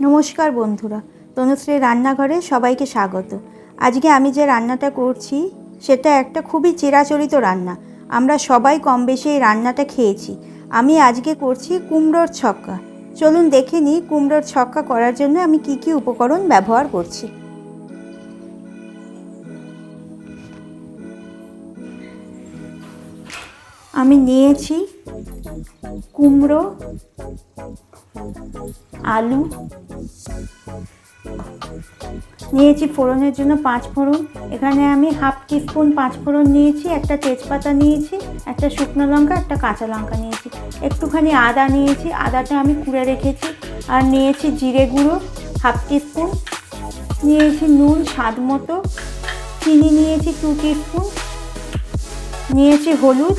নমস্কার বন্ধুরা তনুশ্রী রান্নাঘরে সবাইকে স্বাগত। আজকে আমি যে রান্নাটা করছি, সেটা একটা খুবই চিরাচরিত রান্না। আমরা সবাই কম বেশি এই রান্নাটা খেয়েছি। আমি আজকে করছি কুমড়োর ছক্কা। চলুন দেখে নিই কুমড়োর ছক্কা করার জন্য আমি কি কি উপকরণ ব্যবহার করছি। আমি নিয়েছি কুমড়ো, আলু। নিয়েছি ফোড়নের জন্য পাঁচ ফোড়ন। এখানে আমি হাফ টিস্পুন পাঁচ ফোড়ন নিয়েছি, একটা তেজপাতা নিয়েছি, একটা শুকনো লঙ্কা, একটা কাঁচা লঙ্কা নিয়েছি। একটুখানি আদা নিয়েছি, আদাটা আমি কুড়ে রেখেছি। আর নিয়েছি জিরে গুঁড়ো, হাফ টিস্পুন। নিয়েছি নুন স্বাদ মতো। চিনি নিয়েছি টু টিস্পুন। নিয়েছি হলুদ।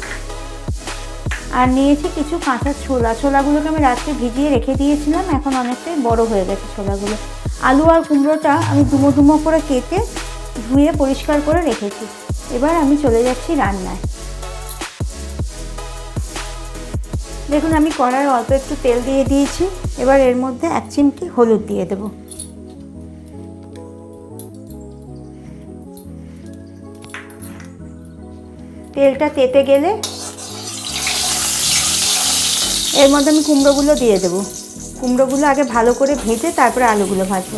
আর নিয়েছি কিছু কাঁচা ছোলা। ছোলাগুলোকে আমি রাত্রে ভিজিয়ে রেখে দিয়েছিলাম, এখন অনেকটাই বড় হয়ে গেছে ছোলাগুলো। আলু আর কুমড়োটা আমি ডুমো ডুমো করে কেটে ধুয়ে পরিষ্কার করে রেখেছি। এবার আমি চলে যাচ্ছি রান্নায়। দেখুন, আমি কড়ায় অল্প একটু তেল দিয়ে দিয়েছি। এবার এর মধ্যে এক চিমটি হলুদ দিয়ে দেবো। তেলটা তেতে গেলে এর মধ্যে আমি কুমড়োগুলো দিয়ে দেবো। কুমড়োগুলো আগে ভালো করে ভেজে তারপরে আলুগুলো ভাজবো।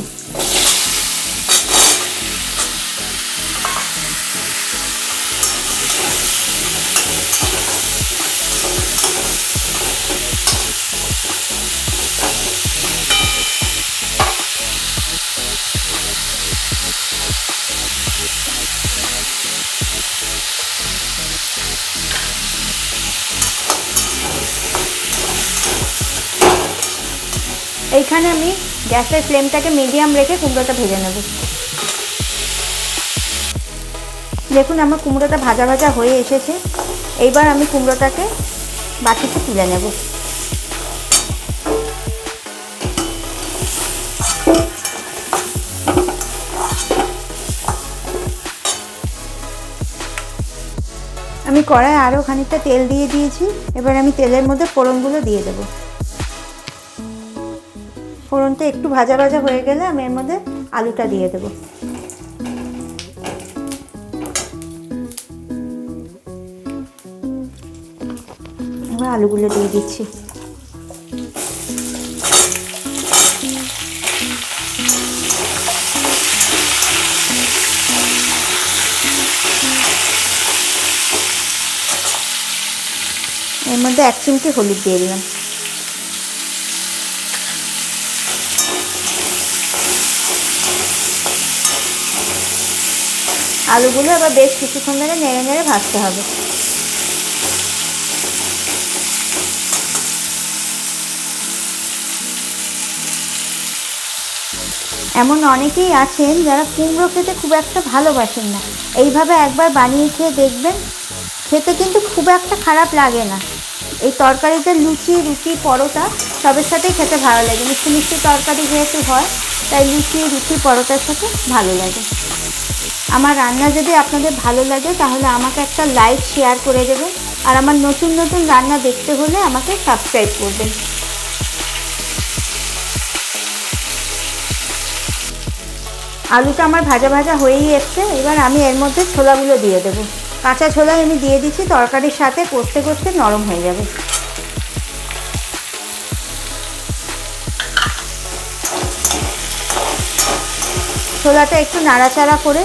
এইখানে আমি গ্যাসের ফ্লেমটাকে মিডিয়াম রেখে কুমড়োটা ভেজে নেব। দেখুন আমার কুমড়োটা ভাজা ভাজা হয়ে এসেছে। এইবার আমি কুমড়োটাকে বাটিতে তুলে নেব। আমি কড়ায় আরও খানিকটা তেল দিয়ে দিয়েছি। এবার আমি তেলের মধ্যে ফোড়নগুলো দিয়ে দেবো। ফোড়নটা একটু ভাজা ভাজা হয়ে গেলে আমি এর মধ্যে আলুটা দিয়ে দেবো। এবার আলুগুলো দিয়ে দিচ্ছি। এর মধ্যে এক চিমটি হলুদ দিয়ে দিলাম। আলুগুলো আবার বেশ কিছুক্ষণ ধরে নেড়ে নেড়ে ভাজতে হবে। এমন অনেকেই আছেন যারা কুমড়ো খেতে খুব একটা ভালোবাসেন না। এইভাবে একবার বানিয়ে খেয়ে দেখবেন, খেতে কিন্তু খুব একটা খারাপ লাগে না। এই তরকারিতে লুচি, রুটি, পরোটা সবের সাথেই খেতে ভালো লাগে। মিষ্টি মিষ্টি তরকারি যেহেতু হয়, তাই লুচি, রুটি, পরোটার সাথে ভালো লাগে। আমার রান্না যদি আপনাদের ভালো লাগে, তাহলে আমাকে একটা লাইক শেয়ার করে দেবেন। আর আমার নতুন নতুন রান্না দেখতে হলে আমাকে সাবস্ক্রাইব করবেন। আলুটা আমার ভাজা ভাজা হয়েই এসছে। এবার আমি এর মধ্যে ছোলাগুলো দিয়ে দেবো। কাঁচা ছোলা আমি দিয়ে দিচ্ছি, তরকারির সাথে করতে করতে নরম হয়ে যাবে। ছোলাটা একটু নাড়াচাড়া করে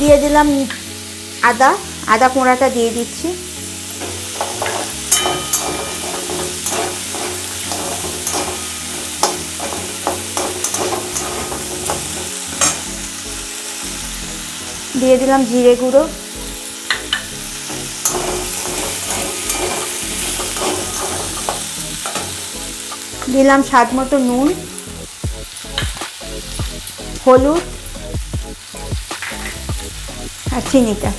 দিয়ে দিলাম আদা আদা কোঁড়াটা দিয়ে দিচ্ছি। দিয়ে দিলাম জিরে গুঁড়ো। দিলাম স্বাদ মতো নুন, হলুদ আর চিনিটা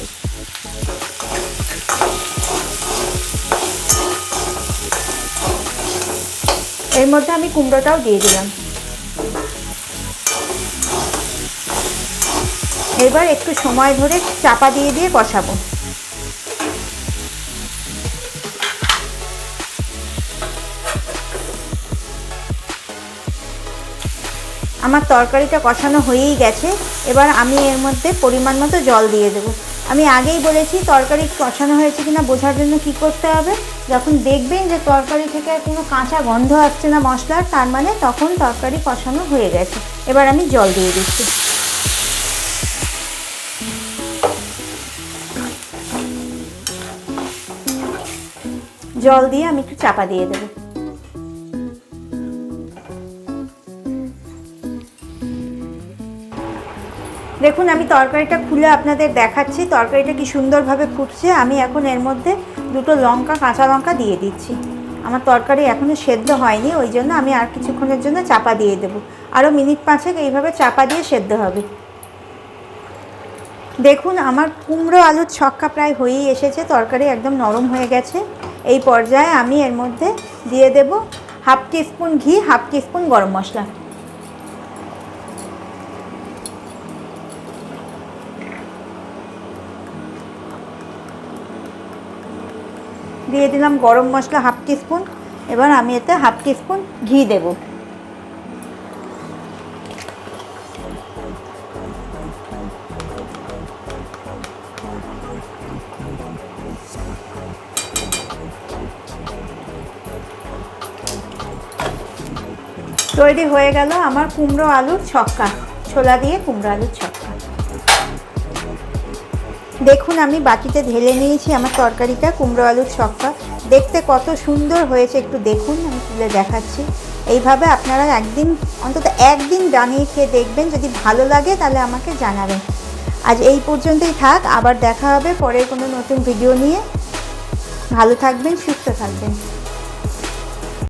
এর মধ্যে আমি কুমড়োটাও দিয়ে দিলাম। এবার একটু সময় ধরে চাপা দিয়ে দিয়ে কষাবো। আমার তরকারিটা কষানো হয়েই গেছে। এবার আমি এর মধ্যে পরিমাণ মতো জল দিয়ে দেবো। আমি আগেই বলেছি তরকারি কষানো হয়েছে কিনা বোঝার জন্য কি করতে হবে? যখন দেখবেন যে তরকারি থেকে আর কোনো কাঁচা গন্ধ আসছে না মশলার, তার মানে তখন তরকারি কষানো হয়ে গেছে। এবার আমি জল দিয়ে দিচ্ছি। জল দিয়ে আমি একটু চাপা দিয়ে দেবো। দেখুন, আমি তরকারিটা খুলে আপনাদের দেখাচ্ছি। তরকারিটা কি সুন্দরভাবে ফুটছে। আমি এখন এর মধ্যে দুটো লঙ্কা, কাঁচা লঙ্কা দিয়ে দিচ্ছি। আমার তরকারি এখনও সেদ্ধ হয়নি, ওই জন্য আমি আর কিছুক্ষণের জন্য চাপা দিয়ে দেবো। আরও মিনিট পাঁচেক এইভাবে চাপা দিয়ে সেদ্ধ হবে। দেখুন, আমার কুমড়ো আলুর ছক্কা প্রায় হয়েই এসেছে। তরকারি একদম নরম হয়ে গেছে। এই পর্যায়ে আমি এর মধ্যে দিয়ে দেব হাফ টিস্পুন ঘি, হাফ টিস্পুন গরম মশলা। দিয়ে দিলাম গরম মশলা হাফ টিস্পুন। এবার আমি এতে হাফ টিস্পুন ঘি দেব। তৈরি হয়ে গেল আমার কুমড়ো আলুর ছক্কা। ছোলা দিয়ে কুমড়ো আলুর ছক্কা। দেখুন, আমি বাটিতে ঢেলে নিয়েছি আমার তরকারিটা, কুমড়ো আলুর ছক্কা। দেখতে কত সুন্দর হয়েছে, একটু দেখুন, আমি তুলে দেখাচ্ছি। এইভাবে আপনারা একদিন, অন্তত একদিন বানিয়ে খেয়ে দেখবেন, যদি ভালো লাগে তাহলে আমাকে জানাবেন। আজ এই পর্যন্তই থাক, আবার দেখা হবে পরের কোনো নতুন ভিডিও নিয়ে। ভালো থাকবেন, সুস্থ থাকবেন।